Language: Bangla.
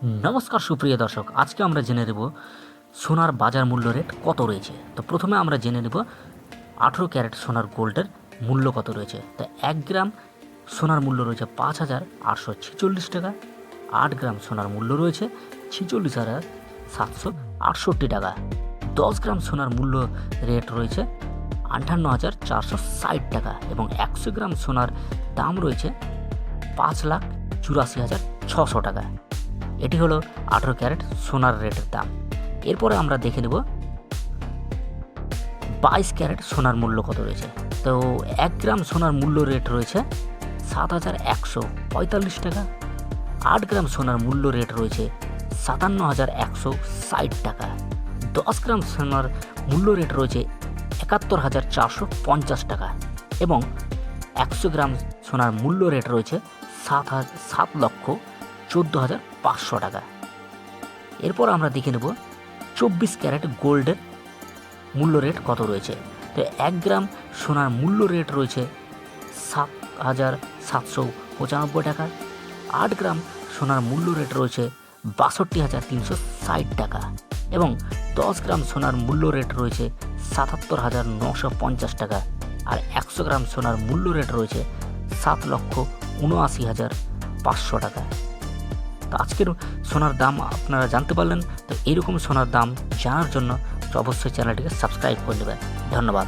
নমস্কার সুপ্রিয় দর্শক, আজকে আমরা জেনে নেব সোনার বাজার মূল্য রেট কত রয়েছে। তো প্রথমে আমরা জেনে নেব আঠেরো ক্যারেট সোনার গোল্ডের মূল্য কত রয়েছে। তো এক গ্রাম সোনার মূল্য রয়েছে পাঁচ হাজার আটশো ছেচল্লিশ টাকা, আট গ্রাম সোনার মূল্য রয়েছে ছেচল্লিশ হাজার সাতশো আটষট্টি টাকা। দশ গ্রাম সোনার মূল্য রেট রয়েছে আটান্ন হাজার চারশো ষাট টাকা এবং একশো গ্রাম সোনার দাম রয়েছে পাঁচ লাখ চুরাশি হাজার ছশো টাকা। এটি হলো আঠেরো ক্যারেট সোনার রেটের দাম। এরপরে আমরা দেখে নেব বাইশ ক্যারেট সোনার মূল্য কত রয়েছে। তো এক গ্রাম সোনার মূল্য রেট রয়েছে সাত হাজার একশো পঁয়তাল্লিশ টাকা। আট গ্রাম সোনার মূল্য রেট রয়েছে সাতান্ন হাজার একশো ষাট টাকা। দশ গ্রাম সোনার মূল্য রেট রয়েছে একাত্তর হাজার চারশো পঞ্চাশ টাকা এবং একশো গ্রাম সোনার মূল্য রেট রয়েছে সাত হাজার সাত লক্ষ চোদ্দ হাজার পাঁচশো টাকা। এরপর আমরা দেখে নেব চব্বিশ ক্যারেট গোল্ডের মূল্য রেট কত রয়েছে। তো এক গ্রাম সোনার মূল্য রেট রয়েছে সাত হাজার সাতশো পঁচানব্বই টাকা। আট গ্রাম সোনার মূল্য রেট রয়েছে বাষট্টি হাজার তিনশো ষাট টাকা এবং দশ গ্রাম সোনার মূল্য রেট রয়েছে সাতাত্তর হাজার নশো পঞ্চাশ টাকা। আর একশো গ্রাম সোনার মূল্য রেট রয়েছে সাত লক্ষ উনআশি হাজার পাঁচশো টাকা। তো আজকের সোনার দাম আপনারা জানতে পারলেন। তো এইরকম সোনার দাম জানার জন্য অবশ্যই চ্যানেলটিকে সাবস্ক্রাইব করে নেবেন ধন্যবাদ।